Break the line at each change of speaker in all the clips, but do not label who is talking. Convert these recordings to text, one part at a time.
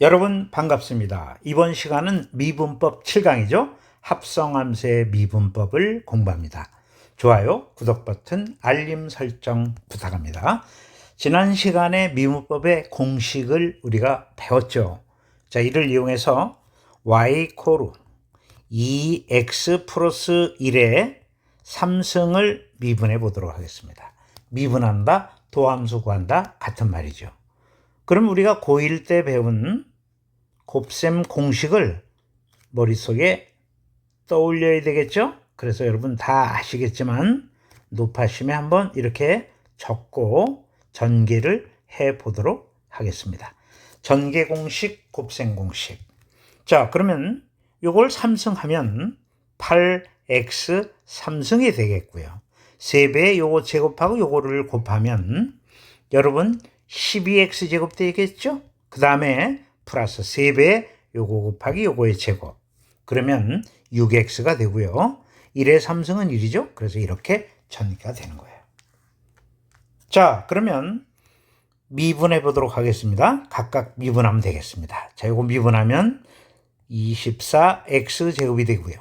여러분 반갑습니다. 이번 시간은 미분법 7강이죠. 합성함수의 미분법을 공부합니다. 좋아요, 구독 버튼, 알림 설정 부탁합니다. 지난 시간에 미분법의 공식을 우리가 배웠죠. 자, 이를 이용해서 y 코루 2x 플러스 1의 3승을 미분해 보도록 하겠습니다. 미분한다, 도함수 구한다 같은 말이죠. 그럼 우리가 고1 때 배운 곱셈 공식을 머릿속에 떠올려야 되겠죠? 그래서 여러분 다 아시겠지만 높아심에 한번 이렇게 적고 전개를 해 보도록 하겠습니다. 전개 공식, 곱셈 공식. 자, 그러면 요걸 3승하면 8x 3승이 되겠고요. 3배 요거 제곱하고 요거를 곱하면 여러분 12x 제곱 되겠죠? 그 다음에 플러스 3배 요거 곱하기 요거의 제곱. 그러면 6x가 되고요. 1의 3승은 1이죠? 그래서 이렇게 전개가 되는 거예요. 자, 그러면 미분해 보도록 하겠습니다. 각각 미분하면 되겠습니다. 자, 요거 미분하면 24x 제곱이 되고요.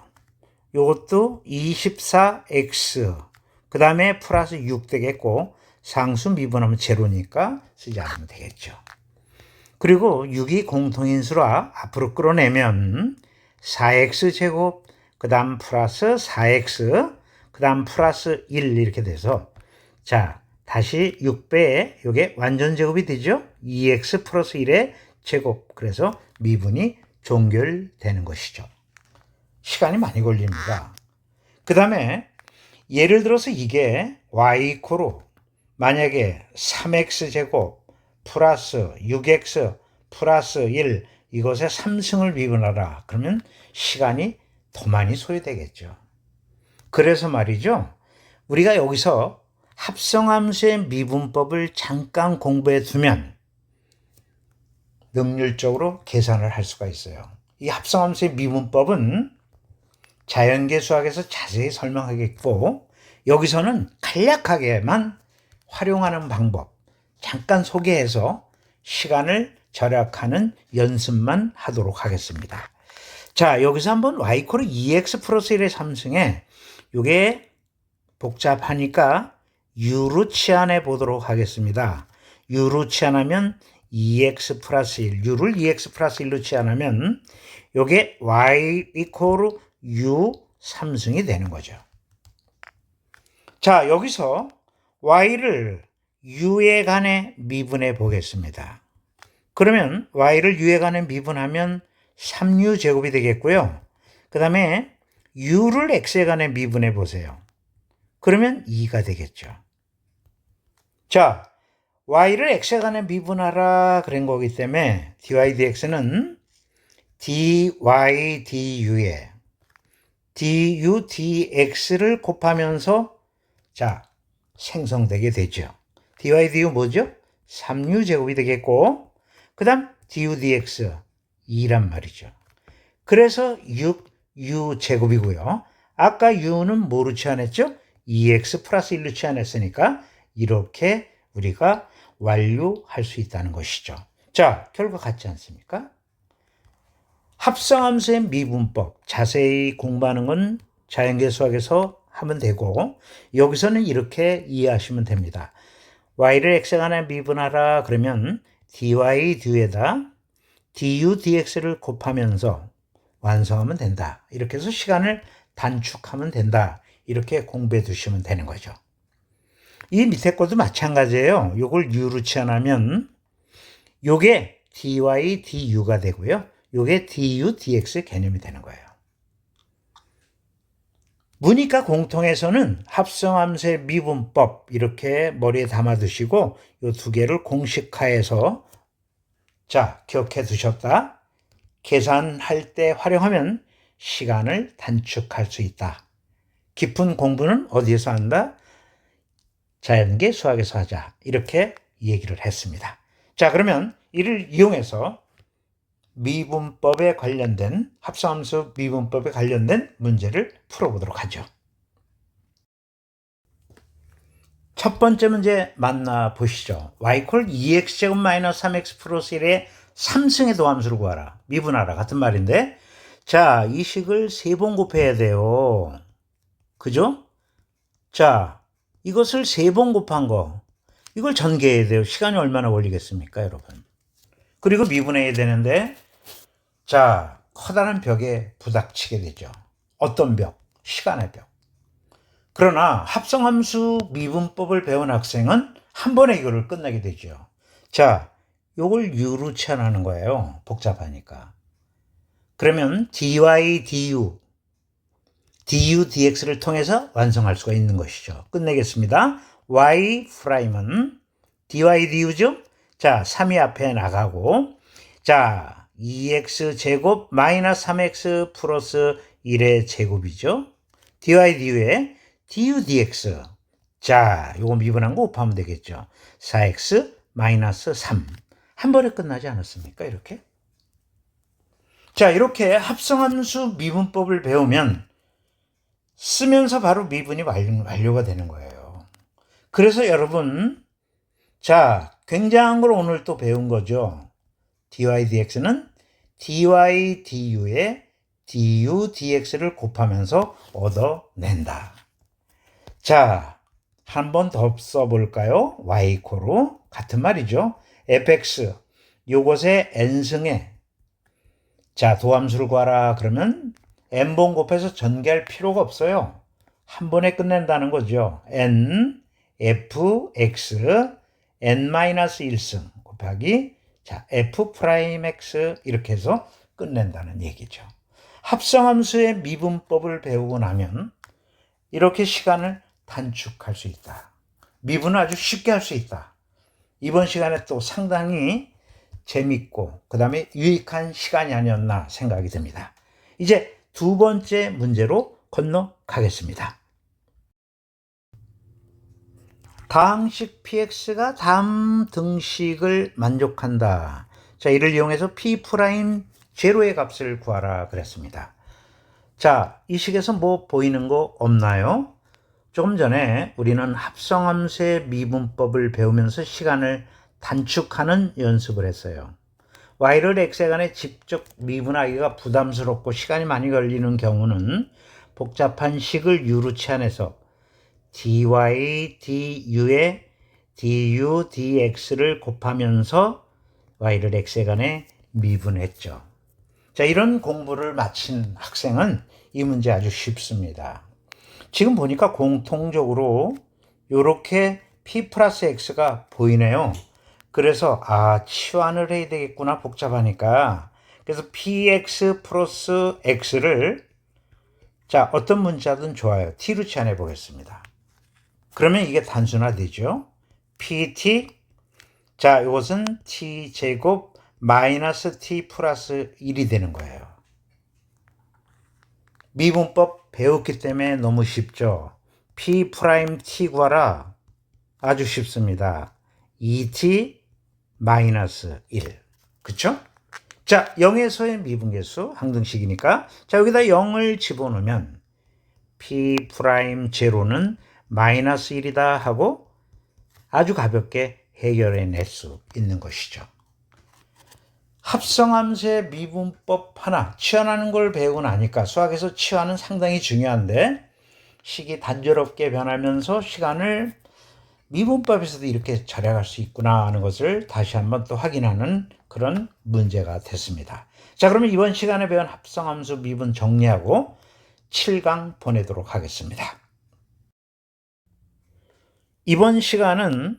요것도 24x 그 다음에 플러스 6 되겠고 상수 미분하면 제로니까 쓰지 않으면 되겠죠. 그리고 6이 공통인수라 앞으로 끌어내면 4x 제곱 그 다음 플러스 4x 그 다음 플러스 1 이렇게 돼서 자 다시 6배에 이게 완전 제곱이 되죠. 2x 플러스 1의 제곱 그래서 미분이 종결되는 것이죠. 시간이 많이 걸립니다. 그 다음에 예를 들어서 이게 y 코로 만약에 3x 제곱 플러스 6x 플러스 1 이것의 3승을 미분하라. 그러면 시간이 더 많이 소요되겠죠. 그래서 말이죠. 우리가 여기서 합성함수의 미분법을 잠깐 공부해 두면 능률적으로 계산을 할 수가 있어요. 이 합성함수의 미분법은 자연계 수학에서 자세히 설명하겠고 여기서는 간략하게만 활용하는 방법 잠깐 소개해서 시간을 절약하는 연습만 하도록 하겠습니다. 자, 여기서 한번 y코르 2x 플러스 1의 3승에 이게 복잡하니까 치환해 보도록 하겠습니다. u로 치환하면 2x 플러스 1, u를 2x 플러스 1로 치환하면 이게 y 이코르 u 3승이 되는 거죠. 자, 여기서 y를 u에 관해 미분해 보겠습니다. 그러면 y를 u에 관해 미분하면 3u 제곱이 되겠고요. 그 다음에 u를 x에 관해 미분해 보세요. 그러면 2가 되겠죠. 자, y를 x에 관해 미분하라 그런 거기 때문에 dy dx는 dy du에 du dx를 곱하면서 자 생성되게 되죠. dy du 뭐죠? 3u 제곱이 되겠고 그 다음 du dx 2란 말이죠. 그래서 6u 제곱이고요. 아까 u는 뭐로 치환했죠? 2x 플러스 1로 치환했으니까 이렇게 우리가 완료할 수 있다는 것이죠. 자, 결과 같지 않습니까? 합성함수의 미분법 자세히 공부하는 건 자연계 수학에서 하면 되고 여기서는 이렇게 이해하시면 됩니다. y를 x에 관해 미분하라 그러면 dy du에다 du dx를 곱하면서 완성하면 된다. 이렇게 해서 시간을 단축하면 된다. 이렇게 공부해 두시면 되는 거죠. 이 밑에 것도 마찬가지예요. 요걸 u로 치환하면 요게 dy du가 되고요. 요게 du dx 개념이 되는 거예요. 문이과 공통에서는 합성함수의 미분법 이렇게 머리에 담아 두시고 요두 개를 공식화해서 자 기억해 두셨다. 계산할 때 활용하면 시간을 단축할 수 있다. 깊은 공부는 어디에서 한다? 자연계 수학에서 하자. 이렇게 얘기를 했습니다. 자, 그러면 이를 이용해서 미분법에 관련된 합성함수 미분법에 관련된 문제를 풀어보도록 하죠. 첫 번째 문제 만나 보시죠. y 콜 2x 제곱 마이너스 3x 플러스 1의 3승의 도함수를 구하라. 미분하라. 같은 말인데. 자, 이 식을 세 번 곱해야 돼요. 그죠? 자, 이것을 세 번 곱한 거. 이걸 전개해야 돼요. 시간이 얼마나 걸리겠습니까, 여러분? 그리고 미분해야 되는데, 자, 커다란 벽에 부닥치게 되죠. 어떤 벽? 시간의 벽. 그러나 합성함수 미분법을 배운 학생은 한 번에 이거를 끝내게 되죠. 자, 요걸 u로 치환하는 거예요. 복잡하니까. 그러면 dy, du, du, dx를 통해서 완성할 수가 있는 것이죠. 끝내겠습니다. y 프라임은 dy, du죠? 자, 3이 앞에 나가고, 자, 2x 제곱 마이너스 3x 플러스 1의 제곱이죠. dy, du에 du, dx. 자, 요거 미분한 거 곱하면 되겠죠. 4x 마이너스 3. 한 번에 끝나지 않았습니까? 이렇게. 자, 이렇게 합성함수 미분법을 배우면 쓰면서 바로 미분이 완료, 가 되는 거예요. 그래서 여러분, 자, 굉장한 걸 오늘 또 배운 거죠. dy dx는 dy du의 du dx를 곱하면서 얻어낸다. 자, 한 번 더 써볼까요? y 코로 같은 말이죠. fx 요것의 n승에 자 도함수를 구하라 그러면 n번 곱해서 전개할 필요가 없어요. 한 번에 끝낸다는 거죠. n f x n-1승 곱하기 자 f 프라임 x 이렇게 해서 끝낸다는 얘기죠. 합성함수의 미분법을 배우고 나면 이렇게 시간을 단축할 수 있다. 미분을 아주 쉽게 할 수 있다. 이번 시간에 또 상당히 재밌고 그 다음에 유익한 시간이 아니었나 생각이 듭니다. 이제 두 번째 문제로 건너가겠습니다. 다항식 px가 다음 등식을 만족한다. 자, 이를 이용해서 p 프라임 제로의 값을 구하라 그랬습니다. 자, 이 식에서 뭐 보이는 거 없나요? 조금 전에 우리는 합성함수의 미분법을 배우면서 시간을 단축하는 연습을 했어요. y를 x에 관해 직접 미분하기가 부담스럽고 시간이 많이 걸리는 경우는 복잡한 식을 u로 치환해서 dy du에 du dx를 곱하면서 y를 x에 관해 미분했죠. 자, 이런 공부를 마친 학생은 이 문제 아주 쉽습니다. 지금 보니까 공통적으로 이렇게 p 플러스 x가 보이네요. 그래서 아 치환을 해야 되겠구나 복잡하니까 그래서 px 플러스 x를 자 어떤 문자든 좋아요 t로 치환해 보겠습니다. 그러면 이게 단순화되죠. pt 자 이것은 t 제곱 마이너스 t 플러스 1이 되는 거예요. 미분법 배웠기 때문에 너무 쉽죠. p 프라임 t 구하라 아주 쉽습니다. 2t 마이너스 1. 그쵸? 자, 0에서의 미분계수 항등식이니까 자, 여기다 0을 집어넣으면 p 프라임 제로는 마이너스 1이다 하고 아주 가볍게 해결해 낼 수 있는 것이죠. 합성함수의 미분법 하나 치환하는 걸 배우고 나니까 수학에서 치환은 상당히 중요한데 식이 단조롭게 변하면서 시간을 미분법에서도 이렇게 절약할 수 있구나 하는 것을 다시 한번 또 확인하는 그런 문제가 됐습니다. 자 그러면 이번 시간에 배운 합성함수 미분 정리하고 7강 보내도록 하겠습니다. 이번 시간은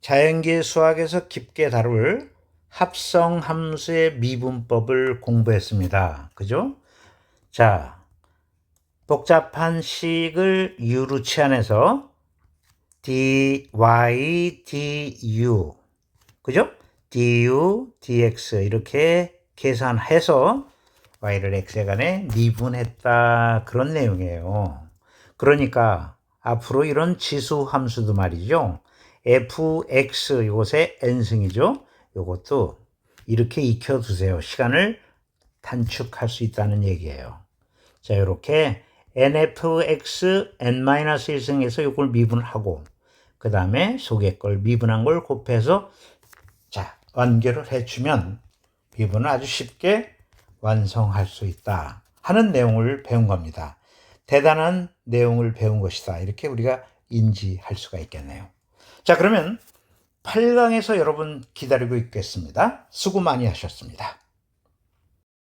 자연계 수학에서 깊게 다룰 합성 함수의 미분법을 공부했습니다. 그죠? 자, 복잡한 식을 u로 치환해서 dy, du, 그죠? du, dx 이렇게 계산해서 y를 x에 관해 미분했다 그런 내용이에요. 그러니까 앞으로 이런 지수 함수도 말이죠. fx 이곳에 n승이죠. 이것도 이렇게 익혀두세요. 시간을 단축할 수 있다는 얘기예요. 자, 이렇게 nfx n-1승에서 이걸 미분하고 그 다음에 속의 걸 미분한 걸 곱해서 자 완결을 해주면 미분을 아주 쉽게 완성할 수 있다 하는 내용을 배운 겁니다. 대단한 내용을 배운 것이다. 이렇게 우리가 인지할 수가 있겠네요. 자, 그러면 8강에서 여러분 기다리고 있겠습니다. 수고 많이 하셨습니다.